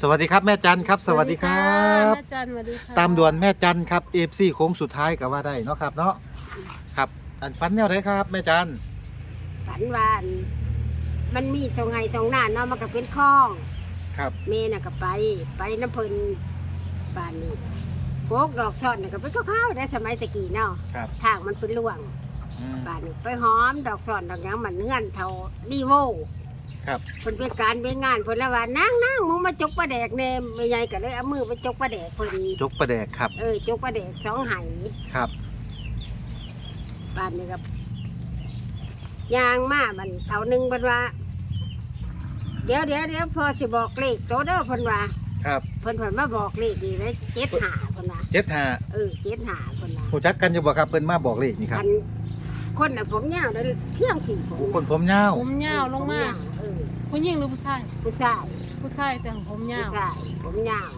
สวัสดีครับแม่จันครับ สวัสดีครัะบแม่จันสวัสดีค่ะตามด่วนแม่จันครับเอฟซีโค้งสุดท้ายก็ว่าได้เนาะครับเนาะครับอันฟันแนวไหนครับ แม่จันฝันว่าอันมันมีตรงไงตรงหน้าเนาะมันก็เป็นคลองครับเมน่ะก็ไป ไปน้ำเพลินบ้านนี้โกกดอกซ่อนน่ะก็เป็นข้าวๆได้สมัยตะกี้เนาะครับทางมันเป็นล่วงอืมบ้านนี้ไปหอมดอกซ่อนดอกหยังมันเงื่อนเท่าดีโว ครับเพิ่นเป็นการเป็นงานเพิ่นละว่านั่งนั่งมึงมาจกปลาแดกแน่ไม่ใหญ่ก็เลยเอามือไปจกปลาแดกเพิ่นจกประแดกครับ เออจกปลาแดกสองไหครับ บ้านนี้ครับยางมามันเท่าหนึงเพิ่นว่า เดี๋ยวเดี๋ยวเดี๋ยวพอสิบอกเลขโตเด้อเพิ่นว่าครับเพิ่นเพิ่นมาบอกเลขดีเลยเจ็ดหาเพิ่นว่าเจ็ดหาเออเจ็ดหาเพิ่นว่าหูจักกันอยู่บ่ครับเพิ่นมาบอกเลขนี่ครับอันคนน่ะผมยาวเด้อเที่ยงขี่ผมคนผมยาวผมยาวลงมาเออ ผู้หญิงหรือผู้ชาย ผู้ชายผู้ชายแต่งผมยาวผู้ชายผมยาว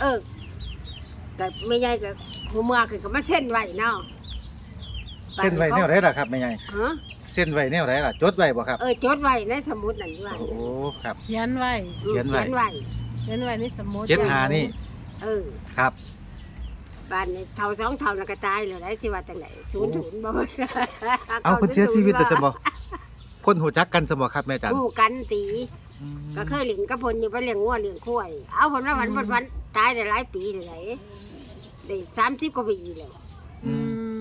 เออแต่ไม่ใหญ่ก็หัวเมือคือก็มาเส้นไว้เนาะเส้นไว้แนวไหนล่ะครับแม่ใหญ่ฮะเส้นไว้แนวไหนล่ะจดไว้บ่ครับ เออจดไว้ในสมุดนั่นว่าโอ้ครับ เขียนไว้เขียนไว้เขียนไว้ เขียนไว้ในสมุดเจ็ดหานี่เออครับ บ้านนี้เท่าสองเท่านักกระจายเลยได้สิว่าจังไหนศูนย์ศูนย์บ่เอาเพิ่นเสียชีวิตแต่จะบ่ คนหูจักกันสมบ่ครับแม่จันคู่กันตี อืมก็เคยเลี้ยงกับเพนอยู่ไปเลี้ยงงัวเลี้ยงควายเอาผลว่าวันวันวันตายได้หลายปีเลยได้สามสิบกว่าปีเลยอื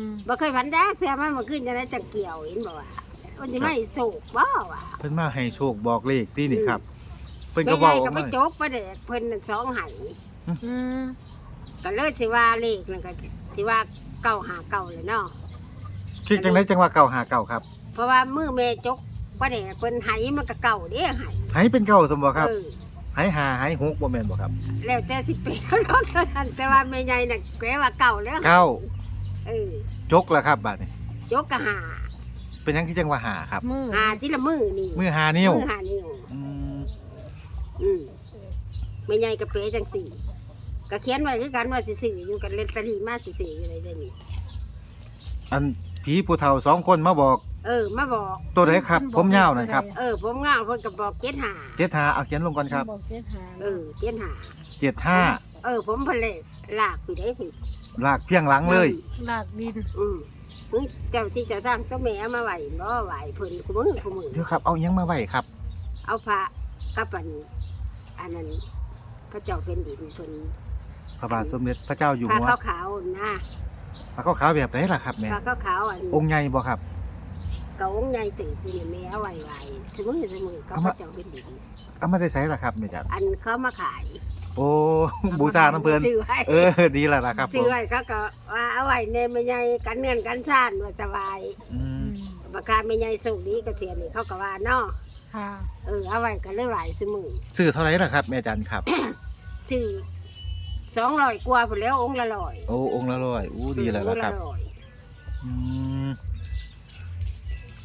มบ่เคยฝันแดกเสียมันมาขึ้นจะได้จังเกี่ยวเห็นบ่ว่ามันจะไม่โศกบ่ว่ะเพิ่นมาให้โชคบอกเลขที่นี่ครับ เพิ่นไม่ก็ใหเว้าญ่อก็อกไม่มา โจกประเด็กเพิ่นนั่นสองไห้อืมก็เลยสิว่าเลขนั่นก็สิว่าเก้าหาเก้าเลยเนาะ คิดจังไดจังว่าเก่าหาเก่าครับ เพราะว่ามือแม่จก ประเด็กเพิ่นไห้มันก็เก่าเด้ไห้ให้เป็นเก่าสมบ่ครับเออให้หาให้หกบ่แม่นบ่ครับแล้วแต่สิเป็นเขาเนาะเท่านั้นแต่ว่าแม่ใหญ่น่ะแกว่าเก่าแล้วเก้าเออจกแล้วครับบัดนี้จกก็หาเป็นหยังคือจังว่าหาครับ มือหาที่ละมือนี่มือหานิ้วมือหานิ้ว อืมอืมไม่ใหญ่กับเป๊จังสี่ก็เขียนไว้คือกันว่าสิซื้ออยู่กันเล่นตะลีมาสิซื้ออยู่เลยเด้อนี่อันผีผู้เฒ่าสองคนมาบอก เออ มาบอก ตัวไหนครับ ผมยาวนะครับเออ ผมเงาเพิ่นก็บอกเจ็ดหาเจ็ดหาเอาเขียนลงก่อนครับบอกเจ็ดหาเออเจ็ดหาเจ็ดห้าเออ ผมเพนเลยลากไปได้ผิดลากเพียงหลังเลย ลากดินอืมอืมเจ้าที่เจ้าทางเจ้าแม่เอามาไหวบ่ไหวเพิ่นกูมือกูมือเดี๋ยวครับ เอาอิหยังมาไว้ครับ เอาพระกับอันอันนั้นพระเจ้าเป็นดินเพิ่นพระบาทสมเด็จพระเจ้าอยู่พระหัวขาวๆนะพระขาวๆแบบไหนล่ะครับแม่พระขาวๆอัน องค์ใหญ่บ่ครับ เกาองค์ใหญ่ตื่นนี่แม่เอาไว้ไว้สมือสมือกับเอาพมาระเจ้าเป็นดินเอามาได้ใช้ล่ะครับแม่จันอันเขามาขายโอ้ บูชาน้ำเพลินซื้อไว้เออ ดีแล้วล่ะครับผซื้อมไว้เขาก็ว่าเอาไว้ในไม่ใหญ่กันเงินกันซ่านว่าสบายอือืมมประการไม่ใหญ่สุกนี้ก็เสียนี่เขาก็ว่าเนาะค่ะเออเอาไว้ก็เลยไหวสมือซื้อเท่าไหร่ล่ะครับแม่จันครับ ซื้อสองร้อยกว่าไปแล้วองค์ละร้อยโอ้องค์ละร้อยอู้ดีแล้วล่ะครับองค์ละอยอืม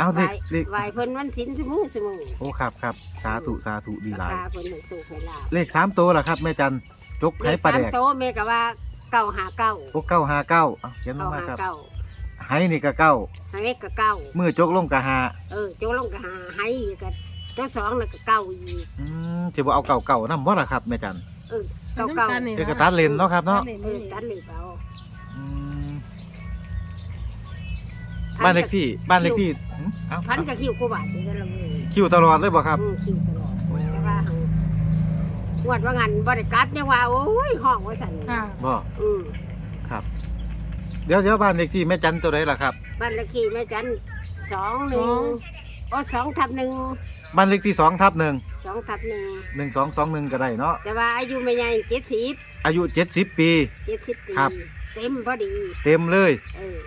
เอาไหวเด็กเด็กไหวเพิ่นวันสินสมือสมือโอ้ครับครับสาธุสาธุดีปหระลายกาเพิ่นให้สุกให้ลาบเลขสามตัวล่ะครับแม่จันจกไข่ปลาแดเลขกสามโตแม่ก็ว่าเก้าหาเก้าโอ้เก้าห้าเก้าเอาเขียนลเก้างมาหาครับเก้าไห้นี่ก็เก้าให้ก็เก้ามือจกลงกะหาเออโจลงก็หาให้อีกก็เจ้าสองน่ะก็เก้าอีกอืมจะบ่เอาเก่าเก่านำบ่ล่ะครับแม่จันเออเก้าเก้าเดี๋ยวก็ตัดเลนเนาะครับเนาะตัดเลนเออตัดเหล็กเอาอืม บ้านเลขที่บ้านเลขที่หืมเอ้าพันกับคิวกูบาทเดียวละมือคิวตลอดเลยบ่ครับ อืมคิวตลอดแต่ว่าหังงวดว่างันบริกลับยังว่าโอ้ยห้องว่าสันค่ะบ่อืมครับ เดี๋ยวเดี๋ยวบ้านเลขที่แม่จันตัวไหนล่ะครับ บ้านเลขที่แม่จันสองหนึ่งโอ้สองทับหนึ่งบ้านเลขที่สองทับหนึ่งสองทับหนึ่งหนึ่งสองสองหนึ่งก็ได้เนาะแต่ว่าอายุไม่ใหญ่เจ็ดสิบอายุเจ็ดสิบปี เจ็ดสิบปีครับ เต็มพอดี เต็มเลย เออ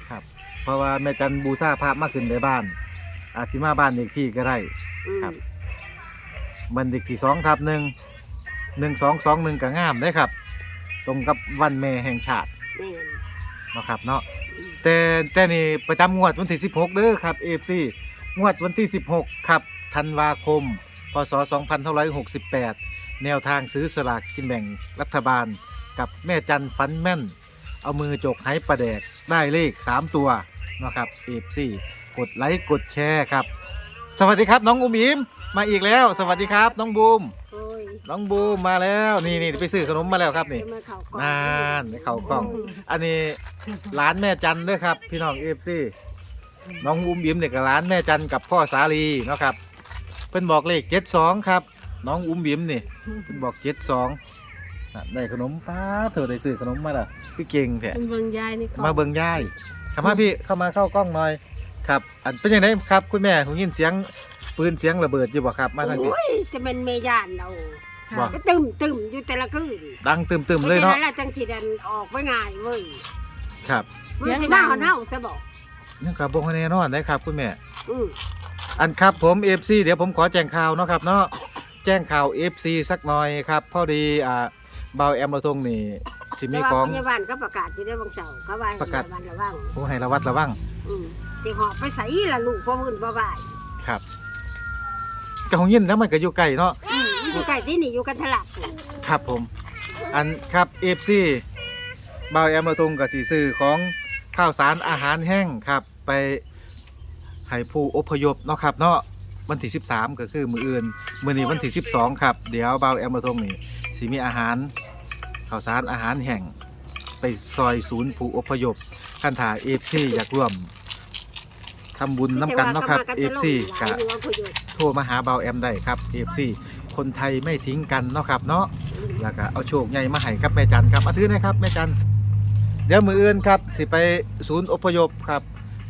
เพราะว่าแม่จันบูชาพระมาขึ้นในบ้าน อาทิมาบ้านเลขที่ก็ได้ อืมครับบ้านเลขที่สองทับหนึ่งหนึ่งสองสองหนึ่งก็งามได้ครับ ตรงกับวันแม่แห่งชาติแม่นเนาะครับเนาะอืมแต่แต่นี่ประจำงวดวันที่ 16เด้อครับ AFC งวดวันที่ 16 ครับธันวาคม พศ 2568 แนวทางซื้อสลากกินแบ่งรัฐบาล กับแม่จันฟันแม่น เอามือจกให้ประแดกได้เลข 3 ตัว เนาะครับ AFC กดไลค์กดแชร์ครับ สวัสดีครับน้องอุ๋มอิมมาอีกแล้ว สวัสดีครับ น้องบูม โอ้ยน้องบูมมาแล้วนี่นี่ไปซื้อขนมมาแล้วครับนี่จะมาเข้ากล่องนานเข้ากล้อง อันนี้ร้านแม่จันด้วยครับ พี่น้องเอฟซีน้องอุ้มยิ้มเนี่ยกับร้านแม่จันกับพ่อสาลีเนาะครับ เพิ่นบอกเลขเจ็ดสองครับ น้องอุ้มยิ้มนี่เพิ่นบอกเจ็ดสองได้ขนมป้าเธอได้ซื้อขนมมาละพี่เก่งแท้เป็นเบิ่งยายนี่ก่อนมาเบิ่งยาย เข้ามาพี่เข้ามาเข้ากล้องหน่อย ครับ อันเป็นยังไงครับ คุณแม่ผมยินเสียงปืนเสียงระเบิดอยู่บ่ครับ มาทางนี้โอ้ยจะเป็นเมยานเราบ่ค่ะก็ตึมตึมอยู่แต่ละคืนดังตึมๆเลยเนาะพรฉนั้นแหละจังสิดันออกไปง่ายเว้ยครับมันสิมาหอนเฮาซะบอกยังกับบงคะแนนนอนได้ครับ คุณแม่อืออันครับผม FC เดี๋ยวผมขอแจ้งข่าวเนาะครับเนาะแจ้งข่าว FC สักหน่อยครับพอดีอ่าเบาแอมระทงนี่ สิมีแต่ว่าของ พยาบาลก็ประกาศอยู่ได้บางเสาร์เขาว่าให้ประกาศ ระวังระวังผู้ให้ระวัดระวังอืมสิหอบไปใส่ละลูกพ่อมื่นพ่อบ่ายครับก็ของยินแล้วมันก็อยู่ใกล้เนาะอืมมันอยู่ใกล้ที่นี่อยู่กันทะลักนี่ครับผม อันครับ FC เบาแอมระทงกับสีซื้อของข้าวสารอาหารแห้งครับ ไปให้ผู้อพยพเนาะครับเนาะวันที่ 13 ก็คือมืออื่น มื้อนี้วันที่ 12 ครับ เดี๋ยวเบาแอมระทงนี่สิมีอาหาร ข้าวสารอาหารแห้งไปซอยศูนย์ผู้อพยพคันถา FC อยากร่วมทำบุญน้ำกันเนาะครับ FC กักะโทรมาหาเบาแอมได้ครับ FC คนไทยไม่ทิ้งกันเนาะครับเนาะแล้วก็เอาโชคใหญ่มาให้กับแม่จันครับมาถือนะครับแม่จันเดี๋ยวมืออื่นครับ สิไปศูนย์อพยพครับ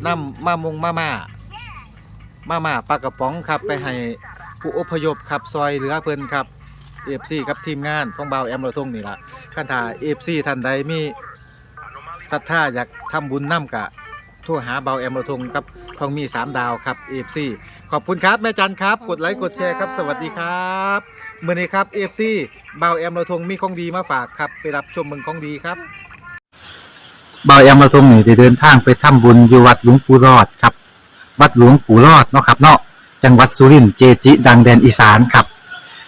นำมามงมาม่ามาม่าปลากระป๋องครับไปให้ผู้อพยพครับซอยเหลือเพิ่นครับ FC กับทีมงานของเบาแอมเราทงนี่ล่ะคันถ้า FC ท่านใดมีศรัทธาอยากทำบุญนำกะโทรหาเบาแอมเราทงกับทองมีสามดาวครับ FC ขอบคุณครับแม่จันครับ กดไลค์กดแชร์ครับ สวัสดีครับเมื่อนี้ครับ FC เบาแอมเราทงมีของดีมาฝากครับไปรับชมเมืองของดีครับเบาแอมเราทงนี่ได้เดินทางไปทำบุญอยู่วัดหลวงปู่รอดครับ วัดหลวงปู่รอดเนาะครับเนาะจังหวัดสุรินทร์เจจิ ดังแดนอีสานครับ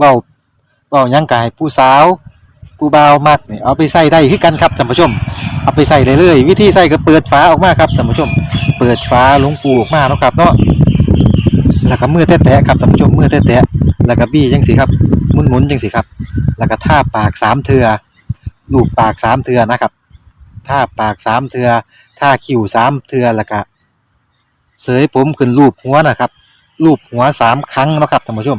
เว้าเว้าหยังกายผู้สาวผู้บ่าวมักนี่เอาไปใส่ได้คือกันครับท่านผู้ชม เอาไปใส่เลยเลยวิธีใส่ก็เปิดฝาออกมาครับท่านผู้ชม เปิดฝาหลวงปูออกมาเนาะครับเนาะแล้วก็มือแตะๆครับท่านผู้ชมมือแตะๆแล้วก็บี้จังสิครับหมุนๆจังสิครับ แล้วก็ท่าปากสามเทือลูบปากสามเทือนะครับท่าปากสามเทือท่าคิ้วสามเทือแล้วก็เสยผมขึ้นรูปหัวนะครับรูปหัวสามครั้งนะครับท่านผู้ชม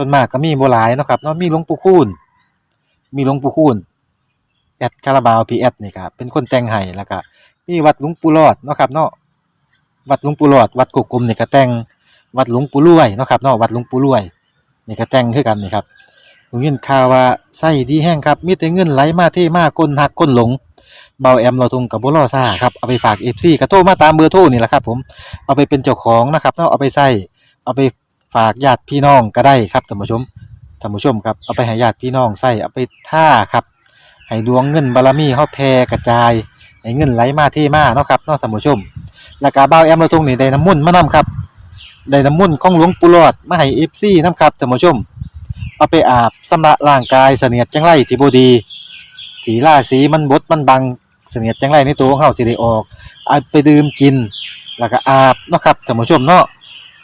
ส่วนมากก็มีบหลายเนาะครับเนาะมีหลวงปู่คูณมีหลวงปู่คูณแอดคาราบาวพีแอดนี่ครับเป็นคนแต่งให้แล้วก็มีวัดหลวงปู่รอดเนาะครับเนาะวัดหลวงปู่รอด วัดกุกกลมนี่ก็แต่งวัดหลวงปู่รวยเนาะครับเนาะวัดหลวงปู่รวยนี่ก็แต่งคือกันนี่ครับผมยินข่าวว่าไส้ดีแห้งครับมีแต่เงินไหลมาเทมาก้นหักก้นหลงเบาแอมเราทุงกับบุรอซ่าครับเอาไปฝากเอฟซีกระโทรมาตามเบอร์โทรนี่แหละครับผมเอาไปเป็นเจ้าของนะครับเนาะเอาไปใส่เอาไป ฝากญาติพี่น้องก็ได้ครับท่านผู้ชมท่านผู้ชมครับเอาไปให้ญาติพี่น้องใส่เอาไปท่าครับให้ดวงเงินบารมีเฮาแผ่กระจายให้เงินไหลมาเทมาเนาะครับเนาะท่านผู้ชม แล้วก็เบาแอมเราทุงนี่ได้น้ำมุ่นมานํครับได้น้ำมุ่นของหลวงปู่หลอดมาให้เอฟซีนํครับท่านผู้ชม เอาไปอาบสำระร่างกายเสนียดจังไรที่บดีสีล่าสีมันบดมันบังเสนียดจังไรในตัวของเฮาสิได้ออกเอาไปดื่มกิน แล้วก็อาบเนาะครับท่านผู้ชมเนาะ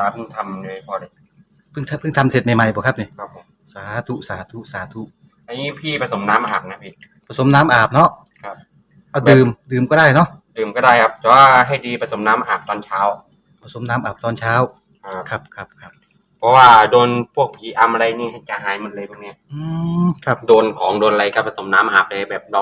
า เพิ่งทำเลยพอเลยเพิ่งเพิ่งทำเสร็จใหม่ๆป่ะครับเนี่ยครับผมสาธุสาธุสาธุอันนี้พี่ผสมน้ำอาบนะพี่ ผสมน้ำอาบเนาะครับ เอาดื่มดื่มก็ได้เนาะดื่มก็ได้ครับแต่ว่าให้ดีผสมน้ำอาบตอนเช้าผสมน้ำอาบตอนเช้าครับครับครับครับเพราะว่าโดนพวกผีอำอะไรนี่จะหายหมดเลยพวกเนี้ยอืมครับ โดนของโดนอะไรก็ผสมน้ำอาบเลยแบบเรา